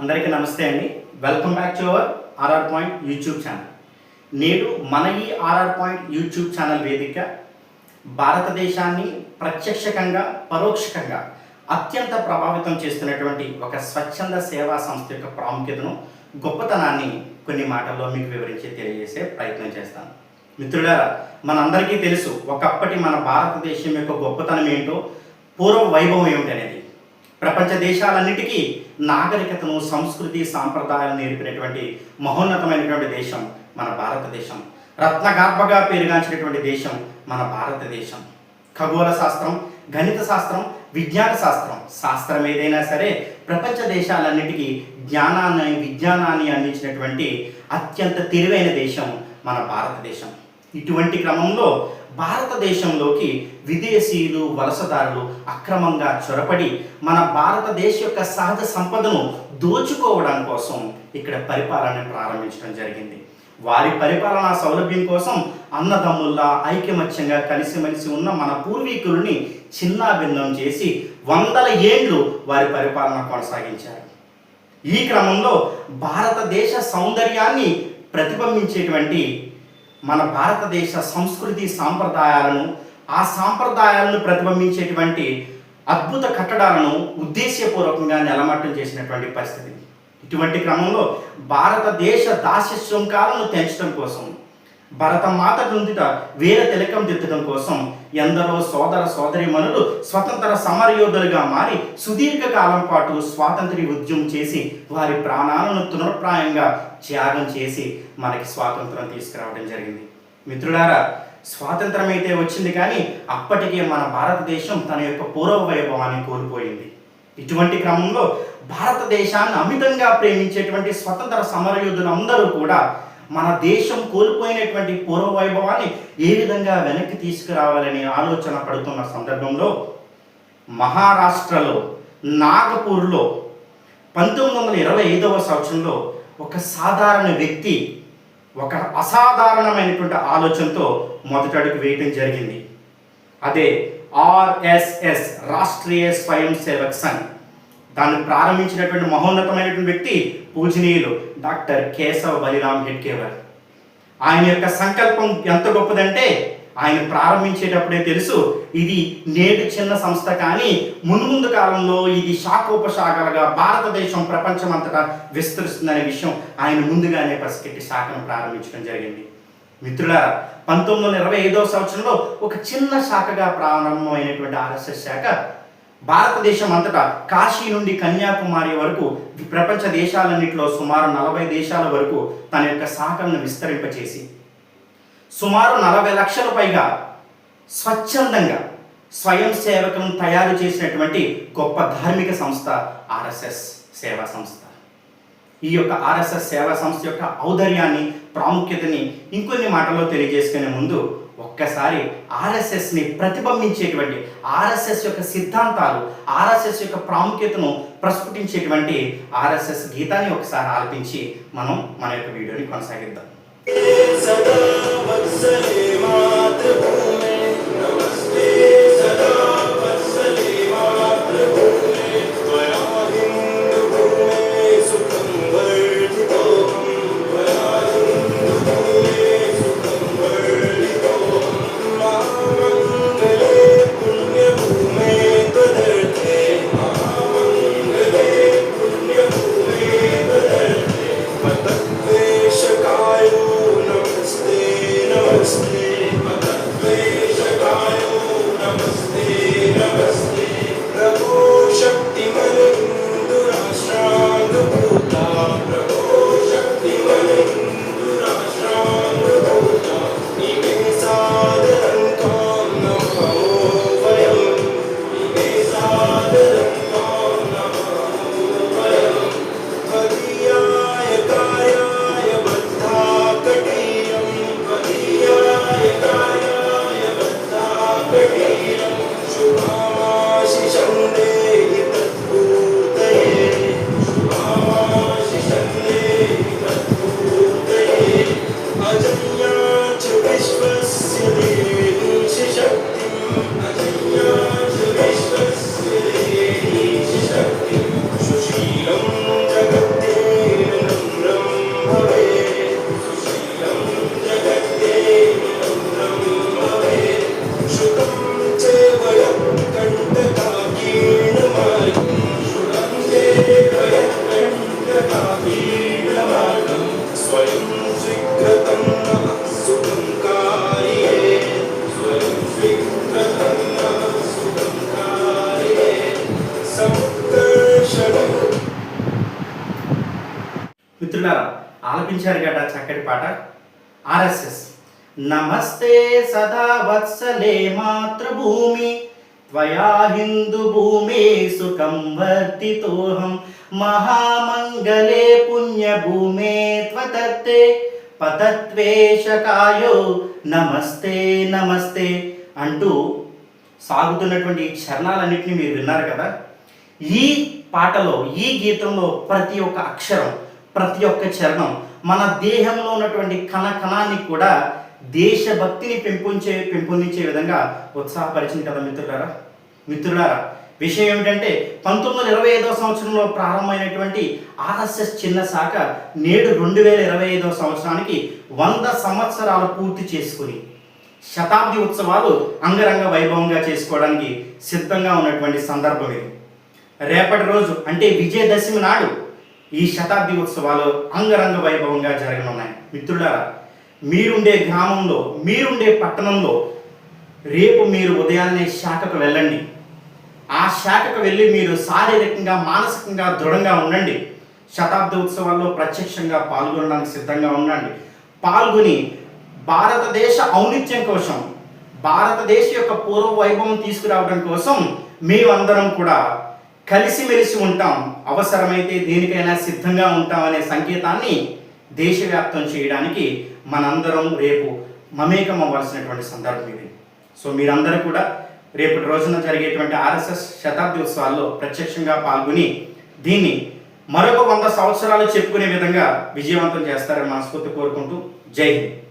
అందరికీ నమస్తే అండి. Welcome back to our RR point YouTube channel నేడు మన ఈ ఆర్ఆర్ పాయింట్ యూట్యూబ్ ఛానల్ వేదిక భారతదేశాన్ని ప్రత్యక్షకంగా పరోక్షకంగా అత్యంత ప్రభావితం చేస్తున్నటువంటి ఒక స్వచ్ఛంద సేవా సంస్థ యొక్క ప్రాముఖ్యతను గొప్పతనాన్ని కొన్ని మాటల్లో మీకు వివరించి తెలియజేసే ప్రయత్నం చేస్తాను. మిత్రులారా మనందరికీ తెలుసు ఒకప్పటి మన భారతదేశం యొక్క గొప్పతనం ఏంటో పూర్వ వైభవం ఏమిటనేది? ప్రపంచ దేశాలన్నిటికీ నాగరికతను సంస్కృతి సాంప్రదాయాలు నేర్పినటువంటి మహోన్నతమైనటువంటి దేశం మన భారతదేశం. రత్నగార్భగా పేరుగాంచినటువంటి దేశం మన భారతదేశం. ఖగోళ శాస్త్రం గణిత శాస్త్రం విజ్ఞాన శాస్త్రం శాస్త్రం ఏదైనా సరే ప్రపంచ దేశాలన్నిటికీ జ్ఞానాన్ని విజ్ఞానాన్ని అందించినటువంటి అత్యంత తెలివైన దేశం మన భారతదేశం. ఇటువంటి క్రమంలో భారతదేశంలోకి విదేశీయులు వలసదారులు అక్రమంగా చొరపడి మన భారతదేశ యొక్క సహజ సంపదను దోచుకోవడం కోసం ఇక్కడ పరిపాలన ప్రారంభించడం జరిగింది. వారి పరిపాలనా సౌలభ్యం కోసం అన్నదమ్ముల్లా ఐకమత్యంగా కలిసిమెలిసి ఉన్న మన పూర్వీకుల్ని చిన్నాభిన్నం చేసి వందల ఏండ్లు వారి పరిపాలన కొనసాగించారు. ఈ క్రమంలో భారతదేశ సౌందర్యాన్ని ప్రతిబింబించేటువంటి మన భారతదేశ సంస్కృతి సాంప్రదాయాలను ఆ సాంప్రదాయాలను ప్రతిబింబించేటువంటి అద్భుత కట్టడాలను ఉద్దేశ్యపూర్వకంగా నెలమట్టం చేసినటువంటి పరిస్థితి. ఇటువంటి క్రమంలో భారతదేశ దాస్య శృంఖాలను తెంచడం కోసం భరతమాత నుండిట వీర తిలకం దిద్దడం కోసం ఎందరో సోదర సోదరిమణులు స్వతంత్ర సమరయోధులుగా మారి సుదీర్ఘ కాలం పాటు స్వాతంత్ర్య ఉద్యమం చేసి వారి ప్రాణాలను తునప్రాయంగా త్యాగం చేసి మనకి స్వాతంత్రం తీసుకురావడం జరిగింది. మిత్రులారా స్వాతంత్రం అయితే వచ్చింది కానీ అప్పటికే మన భారతదేశం తన యొక్క పూర్వ వైభవాన్ని కోల్పోయింది. ఇటువంటి క్రమంలో భారతదేశాన్ని అమితంగా ప్రేమించేటువంటి స్వతంత్ర సమరయోధులందరూ కూడా మన దేశం కోల్పోయినటువంటి పూర్వ వైభవాన్ని ఏ విధంగా వెనక్కి తీసుకురావాలని ఆలోచన పడుతున్న సందర్భంలో మహారాష్ట్రలో నాగపూర్లో పంతొమ్మిది వందల ఇరవై ఐదవ సంవత్సరంలో ఒక సాధారణ వ్యక్తి ఒక అసాధారణమైనటువంటి ఆలోచనతో మొదటడుగు వేయటం జరిగింది. అదే ఆర్ఎస్ఎస్ రాష్ట్రీయ స్వయం సేవక్ సంఘ్. దాన్ని ప్రారంభించినటువంటి మహోన్నతమైనటువంటి వ్యక్తి పూజనీయులు డాక్టర్ కేశవ బలిరామ్ హెడ్కేవర్. ఆయన యొక్క సంకల్పం ఎంత గొప్పదంటే ఆయన ప్రారంభించేటప్పుడే తెలుసు ఇది నేడు చిన్న సంస్థ కానీ మున్ముందు కాలంలో ఇది శాఖోపశాఖలుగా భారతదేశం ప్రపంచమంతటా విస్తరిస్తుందనే విషయం ఆయన ముందుగానే పసికెట్టి శాఖను ప్రారంభించడం జరిగింది. మిత్రులారా పంతొమ్మిది వందల ఇరవై ఐదవ సంవత్సరంలో ఒక చిన్న శాఖగా ప్రారంభమైనటువంటి ఆర్ఎస్ఎస్ శాఖ భారతదేశం అంతటా కాశీ నుండి కన్యాకుమారి వరకు ప్రపంచ దేశాలన్నింటిలో సుమారు నలభై దేశాల వరకు తన యొక్క శాఖలను విస్తరింపచేసి సుమారు నలభై లక్షల పైగా స్వచ్ఛందంగా స్వయం సేవకులను తయారు చేసినటువంటి గొప్ప ధార్మిక సంస్థ ఆర్ఎస్ఎస్ సేవా సంస్థ. ఈ యొక్క ఆర్ఎస్ఎస్ సేవా సంస్థ యొక్క ఔదర్యాన్ని ప్రాముఖ్యతని ఇంకొన్ని మాటల్లో తెలియజేసుకునే ముందు ఒక్కసారి ఆర్ఎస్ఎస్ని ప్రతిబింబించేటువంటి ఆర్ఎస్ఎస్ యొక్క సిద్ధాంతాలు ఆర్ఎస్ఎస్ యొక్క ప్రాముఖ్యతను ప్రస్ఫుటించేటువంటి ఆర్ఎస్ఎస్ గీతాన్ని ఒకసారి ఆలపించి మనం మన యొక్క వీడియోని కొనసాగిద్దాం. सदा वत्सले मातृभूमे మిత్రులారా ఆలపించారు కదా చక్కటి పాట? ఆర్ఎస్ఎస్. నమస్తే సదా వత్సలే మాతృభూమి త్వయా హిందూ భూమే సుఖం వర్తితోహం మహామంగళే పుణ్యభూమే త్వతత్తే పతత్వేషకాయో నమస్తే నమస్తే అంటూ సాగుతున్నటువంటి ఈ చరణాలన్నింటినీ మీరు విన్నారు కదా? ఈ పాటలో ఈ గీతంలో ప్రతి ఒక్క అక్షరం ప్రతి ఒక్క చరణం మన దేహంలో ఉన్నటువంటి కణ కణాన్ని కూడా దేశభక్తిని పెంపొంచే పెంపొందించే విధంగా ఉత్సాహపరిచింది కదా మిత్రులారా? మిత్రులారా విషయం ఏమిటంటే పంతొమ్మిది వందల ఇరవై ఐదవ సంవత్సరంలో ప్రారంభమైనటువంటి ఆర్ఎస్ఎస్ చిన్న శాఖ నేడు రెండు వేల ఇరవై ఐదవ సంవత్సరానికి వంద సంవత్సరాలు పూర్తి చేసుకుని శతాబ్ది ఉత్సవాలు అంగరంగ వైభవంగా చేసుకోవడానికి సిద్ధంగా ఉన్నటువంటి సందర్భం ఇది. రేపటి రోజు అంటే విజయదశమి నాడు ఈ శతాబ్ది ఉత్సవాలు అంగరంగ వైభవంగా జరగనున్నాయి. మిత్రులారా మీరుండే గ్రామంలో మీరుండే పట్టణంలో రేపు మీరు ఉదయాన్నే శాఖకు వెళ్ళండి. ఆ శాఖకు వెళ్ళి మీరు శారీరకంగా మానసికంగా దృఢంగా ఉండండి. శతాబ్ది ఉత్సవాల్లో ప్రత్యక్షంగా పాల్గొనడానికి సిద్ధంగా ఉండండి. పాల్గొని భారతదేశ ఔనిత్యం కోసం భారతదేశ యొక్క పూర్వ వైభవం తీసుకురావడం కోసం మేమందరం కూడా కలిసిమెలిసి ఉంటాం. అవసరమైతే దేనికైనా సిద్ధంగా ఉంటాం అనే సంకేతాన్ని దేశవ్యాప్తం చేయడానికి మనందరం రేపు మమేకం అవ్వాల్సినటువంటి సందర్భం ఇది. సో మీరందరూ కూడా రేపటి రోజున జరిగేటువంటి ఆర్ఎస్ఎస్ శతాబ్ది ఉత్సవాల్లో ప్రత్యక్షంగా పాల్గొని దీన్ని మరొక వంద సంవత్సరాలు చెప్పుకునే విధంగా విజయవంతం చేస్తారని మనస్ఫూర్తి కోరుకుంటూ జై హింద్.